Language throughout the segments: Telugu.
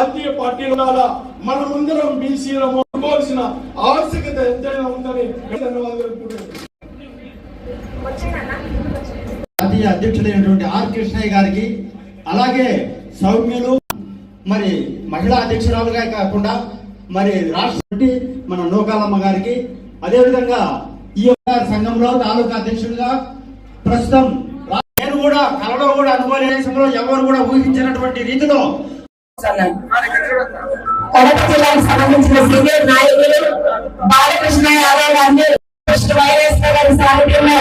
జాతీయ పార్టీలు ఉండాలా మనమందరం బీసీలము అనుకోవాల్సిన ఆవశ్యకత ఎంతైనా ఉందని. జాతీయ అధ్యక్షుడైనటువంటి ఆర్ కృష్ణయ్య గారికి అలాగే సౌమ్యులు మరి మహిళా అధ్యక్షురాలుగా కాకుండా మరి రాష్ట్ర మన నూకాలమ్మ గారికి అదేవిధంగా ఈ యొక్క సంఘంలో తాలూకా అధ్యక్షుడిగా ప్రస్తుతం నేను కూడా కలలో కూడా దేశంలో ఎవరు కూడా ఊహించినటువంటి రీతిలో కడప జిల్లాకు సంబంధించిన సీనియర్ నాయకులు బాలకృష్ణ యాదవ్ గారిని కృష్ణ వైఎస్ గారి సారథ్యంలో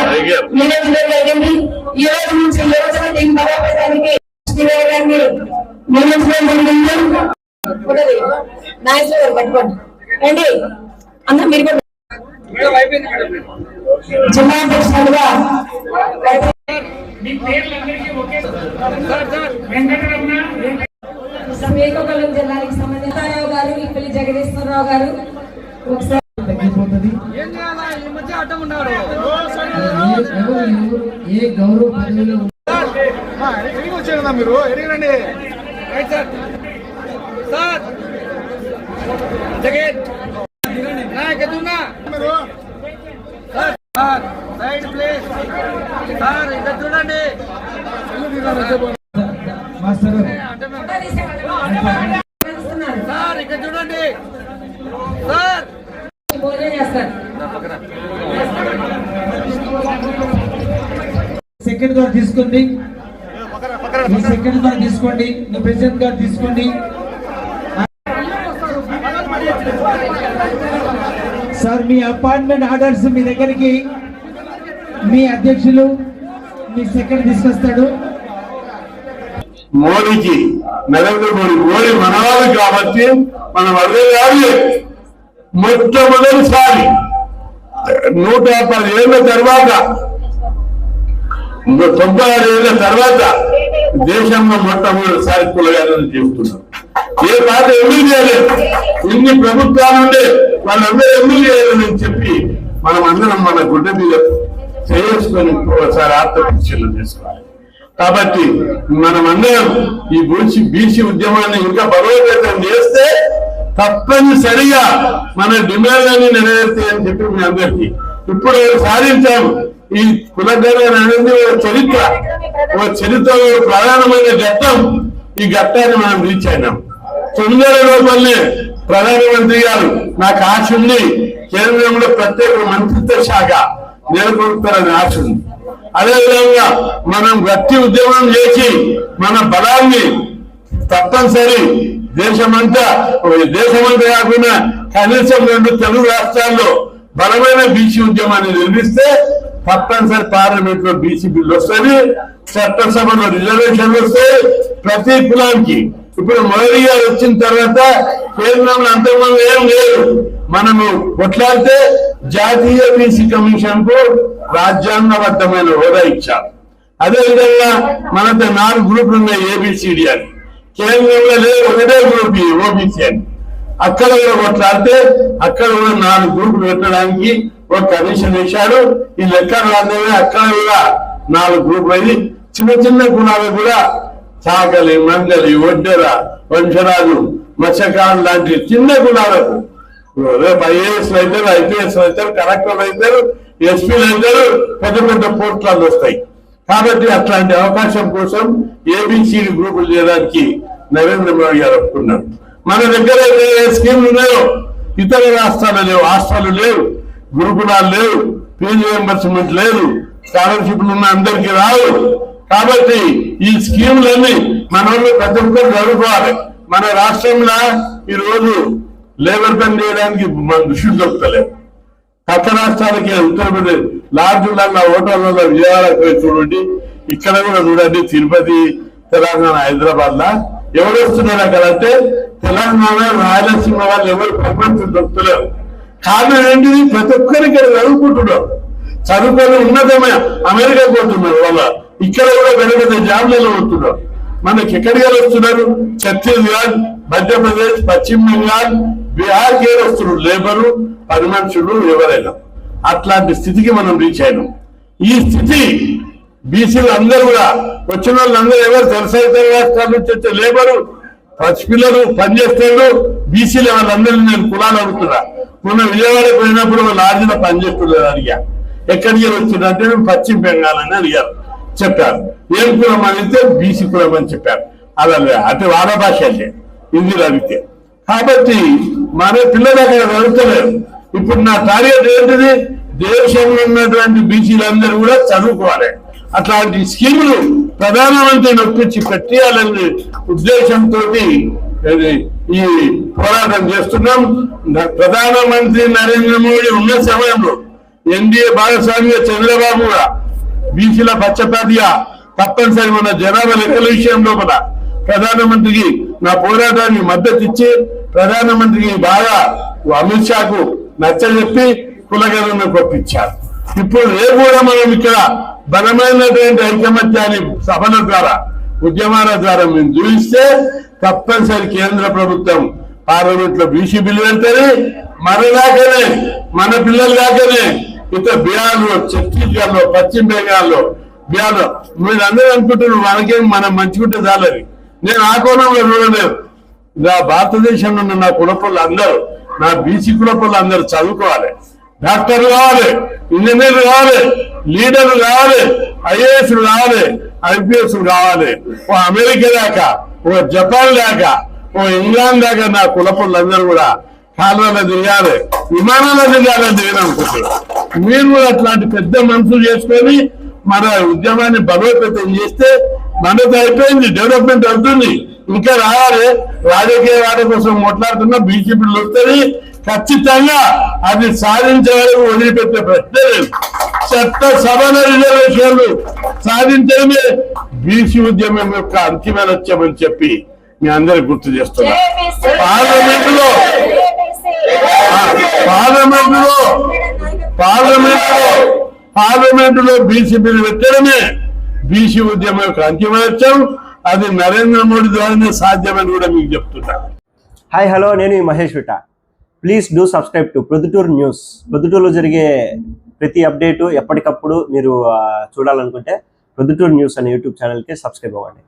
నియోజకవర్గం జరిగింది ఈ రోజు నుంచి యువజన టీం బలోపేతానికి గారిని నియమించడం జరిగింది గారు పట్టుకోండి అన్న మీరు కూడా జిల్లా అధ్యక్షులుగా శ్రీకాకుళం జిల్లాకి సంబంధించిన రావు గారు ఇప్పటి జగదీశ్వరరావు గారు ఒకసారి ఏం గౌరవ పదవిలో మీరు ఎడిగిరండి రైట్ సార్ సార్ జగన్ మీరు sir sir side please sir ఇక్కడ చూడండి సార్ ఇక్కడ చూడండి. సార్. భోజనం చేస్తారు. సెకండ్ గారు తీసుకోండి. సెకండ్ గారు తీసుకోండి. నువ్వు ప్రెసిడెంట్ గారు తీసుకోండి. సార్ మీ అపాయింట్మెంట్ ఆర్డర్స్ మీ దగ్గరికి మీ అధ్యక్షులు మీ సెకండ్ తీసుకొస్తాడు. మోడీకి నరేంద్ర మోడీ మోడీ మనవాడు కాబట్టి మనం అదే కాదు మొట్టమొదటిసారి నూట పది తర్వాత తొంభై ఆరు ఏళ్ళ తర్వాత దేశంలో మొట్టమొదటిసారి కులగాలని చెబుతున్నాం ఏ పాట ఎమ్మెల్యే చేయలేదు. ఇన్ని ప్రభుత్వాలు ఉండే వాళ్ళందరూ ఎమ్మెల్యే చేయలేదని చెప్పి మనం అందరం మన గుడ్డ మీద చేసుకొని ఒకసారి ఆత్మపరిశీలన చేసుకోవాలి. కాబట్టి మనం అందరం ఈ బీసీ బీసీ ఉద్యమాన్ని ఇంకా బలోపేతం చేస్తే తప్పనిసరిగా మన డిమాండ్లని నెరవేర్తాయని చెప్పి మీ అందరికీ. ఇప్పుడు సాధించాము ఈ కులగణ అనేది ఒక చరిత్ర. ఒక చరిత్రలో ప్రధానమైన ఘట్టం. ఈ ఘట్టాన్ని మనం రీచ్ అయినాం తొమ్మిదేళ్ళ లోపలనే ప్రధానమంత్రి గారు నాకు ఆశ ఉంది. కేంద్రంలో ప్రత్యేక మంత్రిత్వ శాఖ నెలకొల్పుతారని ఆశ ఉంది. అదేవిధంగా మనం గట్టి ఉద్యమం చేసి మన బలాన్ని తప్పనిసరి దేశమంతా దేశమంతా కాకుండా కనీసం రెండు తెలుగు రాష్ట్రాల్లో బలమైన బీసీ ఉద్యమాన్ని నిర్మిస్తే తప్పనిసరి పార్లమెంట్లో బీసీ బిల్లు వస్తుంది చట్టసభలో రిజర్వేషన్లు వస్తాయి. ప్రతి కులానికి ఇప్పుడు మోదీ గారు వచ్చిన తర్వాత కేంద్రంలో అంతకుముందు ఏం లేదు. మనము కొట్లాడితే జాతీయ బీసీ కమిషన్కు రాజ్యాంగబద్ధమైన హోదా ఇచ్చారు. అదేవిధంగా మనకి నాలుగు గ్రూపులు ఉన్నాయి ఏబిసిడి అని. కేంద్రంలో లేదు ఒకటే గ్రూప్ ఓబీసీ అని. అక్కడ కూడా కొట్లాడితే అక్కడ కూడా నాలుగు గ్రూపులు పెట్టడానికి ఒక కమిషన్ వేశాడు ఈ లెక్క రాదే అక్కడ కూడా నాలుగు గ్రూపులు అయింది చిన్న చిన్న గుణాలు కూడా చాకలి మంగలి ఒడ్డెర వంశరాజు మత్స్యకారులు లాంటి చిన్న గుణాలకు రేపు ఐఏఎస్ అవుతారు ఐపీఎస్ అవుతారు కలెక్టర్లు అవుతారు ఎస్పీలు అవుతారు పెద్ద పెద్ద పోస్టులు వస్తాయి. కాబట్టి అట్లాంటి అవకాశం కోసం ఏబిసిడి గ్రూపులు చేయడానికి నరేంద్ర మోడీ గారు ఒప్పుకున్నారు. మన దగ్గర ఏ స్కీమ్లు ఉన్నాయో ఇతర రాష్ట్రాలు లేవు హాస్టల్ లేవు గురుకులాలు లేవు ఫీజు రియంబర్స్మెంట్ లేదు స్కాలర్షిప్లు ఉన్న అందరికీ రావు. కాబట్టి ఈ స్కీములన్నీ మనల్ని ప్రతి ఒక్కరు చదువుకోవాలి మన రాష్ట్రంలో ఈ రోజు లేబర్ పని చేయడానికి మన దృష్టి దొరుకుతలేదు. పక్క రాష్ట్రాలకి ఉత్తరప్రదేశ్ లార్జులలో హోటళ్ళలో విజయవాడ చూడండి. ఇక్కడ కూడా చూడండి తిరుపతి తెలంగాణ హైదరాబాద్ లా ఎవరు వస్తున్నారు అక్కడ అంటే తెలంగాణ రాయలసీమ వాళ్ళు ఎవరు ప్రపంచం దొరుకుతలేరు కారణం ఏంటిది? ప్రతి ఒక్కరు ఇక్కడ చదువుకుంటున్నారు. చదువుకొని ఉన్నతమే అమెరికా పోతున్నారు వాళ్ళ. ఇక్కడ కూడా పెద్ద పెద్ద జాబ్లలో ఉంటున్నారు మనకి ఎక్కడికి వస్తున్నారు ఛత్తీస్గఢ్ మధ్యప్రదేశ్ పశ్చిమ బెంగాల్ బిహార్ వస్తున్నారు లేబరు పని మనుషులు ఎవరైనా. అట్లాంటి స్థితికి మనం రీచ్ అయినాం. ఈ స్థితి బీసీలు అందరూ కూడా వచ్చిన వాళ్ళందరూ ఎవరు తెలుసా? ఇతర రాష్ట్రాల నుంచి వచ్చే లేబరు పసిపిల్లలు పనిచేస్తారు బీసీలు వాళ్ళందరినీ నేను కులాలు అడుగుతున్నా. మొన్న విజయవాడ పోయినప్పుడు ఒక లాడ్జిలో పనిచేస్తున్నారు అడిగా. ఎక్కడికి వచ్చిందంటే మేము పశ్చిమ బెంగాల్ అని అడిగారు. చెప్పారు. ఏం కులం అడిగితే బీసీ కులం అని చెప్పారు. అలా అంటే వాడ భాష అంటే హిందీలో అడిగితే. కాబట్టి మరే పిల్లలు అక్కడ చదువుతలేరు ఇప్పుడు నా టార్గెట్ ఏంటిది? దేశంలో ఉన్నటువంటి బీసీలందరూ కూడా చదువుకోవాలి. అట్లాంటి స్కీములు ప్రధానమంత్రి నొప్పించి పెట్టేయాలనే ఉద్దేశంతో ఈ పోరాటం చేస్తున్నాం. ప్రధానమంత్రి నరేంద్ర మోడీ ఉన్న సమయంలో ఎన్డీఏ భాగస్వామిగా చంద్రబాబు కూడా బీసీల పచ్చపాతిగా తప్పనిసరి మన జనాభా లెక్కల విషయంలో కూడా ప్రధానమంత్రికి నా పోరాటానికి మద్దతు ఇచ్చి ప్రధానమంత్రికి బాగా అమిత్ షాకు నచ్చజెప్పి కులగలను కొట్టించారు. ఇప్పుడు రేపు కూడా మనం ఇక్కడ బలమైనటువంటి ఐకమత్యాన్ని సభల ద్వారా ఉద్యమాల ద్వారా మేము చూపిస్తే తప్పనిసరి కేంద్ర ప్రభుత్వం పార్లమెంట్లో బీసీ బిల్లు వెళ్తుంది మన దాకానే మన పిల్లల దాకానే ఇతర బీహార్లో ఛత్తీస్గఢ్లో పశ్చిమ బెంగాల్లో బీహార్లో మీరు అందరూ అనుకుంటున్నారు మనకేం మనం మంచిగుంటే చాలని నేను ఆ కోణంలో చూడలేదు. నా భారతదేశంలో ఉన్న నా కులపళ్ళు అందరూ నా బీసీ కులపళ్ళు అందరూ చదువుకోవాలి. డాక్టర్లు కావాలి ఇంజనీర్లు కావాలి లీడర్లు కావాలి ఐఏఎస్ కావాలి ఐపీఎస్ కావాలి. ఓ అమెరికా దాకా ఓ జపాన్ దాకా ఓ ఇంగ్లాండ్ దాకా నా కులపళ్ళు అందరూ కూడా కాలువలో దిగాలి విమానాల్లో దిగాలని నేను మీరు కూడా అట్లాంటి పెద్ద మనసులు చేసుకొని మన ఉద్యమాన్ని బలోపేతం చేస్తే మనది అయిపోయింది డెవలప్మెంట్ అవుతుంది. ఇంకా రావాలి. రాజకీయ వాటి కోసం మాట్లాడుతున్న బీజేపీలు వస్తుంది ఖచ్చితంగా అది సాధించే వరకు వదిలిపెట్టే ప్రశ్న లేదు. చట్ట సభల రిజర్వేషన్లు సాధించడమే బీసీ ఉద్యమం యొక్క అంతిమ లక్ష్యమని చెప్పి మీ అందరికి గుర్తు చేస్తున్నా. పార్లమెంట్లో పార్లమెంట్లో పార్లమెంట్లో పార్లమెంట్లో బీసీ బిల్లు పెట్టడమే బీసీ ఉద్యమం యొక్క అంతిమ లక్ష్యం. అది నరేంద్ర మోడీ ద్వారానే సాధ్యమని కూడా మీకు చెప్తున్నా. హాయ్ హలో నేను ఈ Mahesh విట please do subscribe to Proddatur news ప్రొద్దుటూరులో జరిగే ప్రతి అప్డేటు ఎప్పటికప్పుడు మీరు చూడాలనుకుంటే ప్రొద్దుటూరు న్యూస్ అనే యూట్యూబ్ ఛానల్కి సబ్స్క్రైబ్ అవ్వండి.